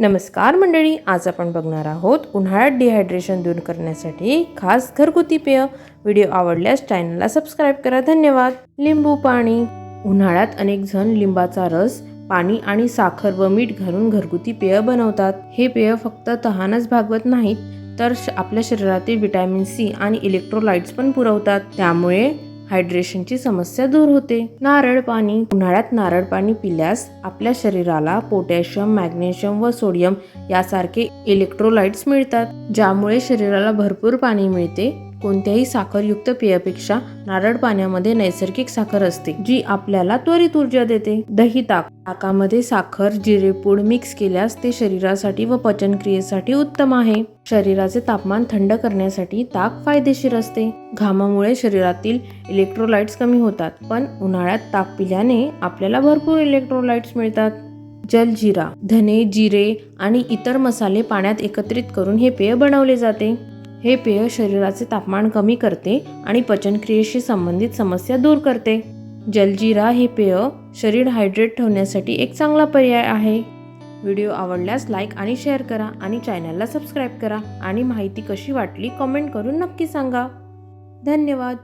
नमस्कार मंडळी आज आपण बघणार आहोत उन्हाळ्यात डिहायड्रेशन दूर करण्यासाठी खास घरगुती पेय. व्हिडिओ आवडल्यास चॅनलला सबस्क्राईब करा. धन्यवाद. लिंबू पाणी. उन्हाळ्यात अनेक जण लिंबाचा रस पाणी आणि साखर व मीठ घालून घरगुती पेय बनवतात. हे पेय फक्त तहानच भागवत नाहीत तर श- आपल्या शरीरातील विटॅमिन सी आणि इलेक्ट्रोलाइट्स पण पुरवतात. त्यामुळे हायड्रेशनची समस्या दूर होते. नारळ पाणी उन्हाळ्यात नारळ पाणी पिल्यास आपल्या शरीराला पोटॅशियम मॅग्नेशियम व सोडियम यासारखे इलेक्ट्रोलाइट्स मिळतात ज्यामुळे शरीराला भरपूर पाणी मिळते कोणत्याही साखरयुक्त पेयापेक्षा नारळ पाण्यामध्ये नैसर्गिक साखर असते जी आपल्याला त्वरित ऊर्जा देते. दही ताक. ताकामध्ये साखर जिरेपूड मिक्स केल्यास ते शरीरासाठी व पचनक्रियेसाठी उत्तम आहे. शरीराचे तापमान थंड करण्यासाठी ताक फायदेशीर असते. घामामुळे शरीरातील इलेक्ट्रोलाइट्स कमी होतात पण उन्हाळ्यात ताक पिल्याने आपल्याला भरपूर इलेक्ट्रोलाइट्स मिळतात. जलजिरा धने जिरे आणि इतर मसाले पाण्यात एकत्रित करून हे पेय बनवले जाते. हे पेय शरीराचे तापमान कमी करते आणि पचनक्रियेशी संबंधित समस्या दूर करते. जलजिरा हे पेय शरीर हायड्रेट ठेवण्यासाठी एक चांगला पर्याय आहे. व्हिडिओ आवडल्यास लाईक आणि शेअर करा आणि चॅनलला सबस्क्राईब करा आणि माहिती कशी वाटली कमेंट करून नक्की सांगा. धन्यवाद.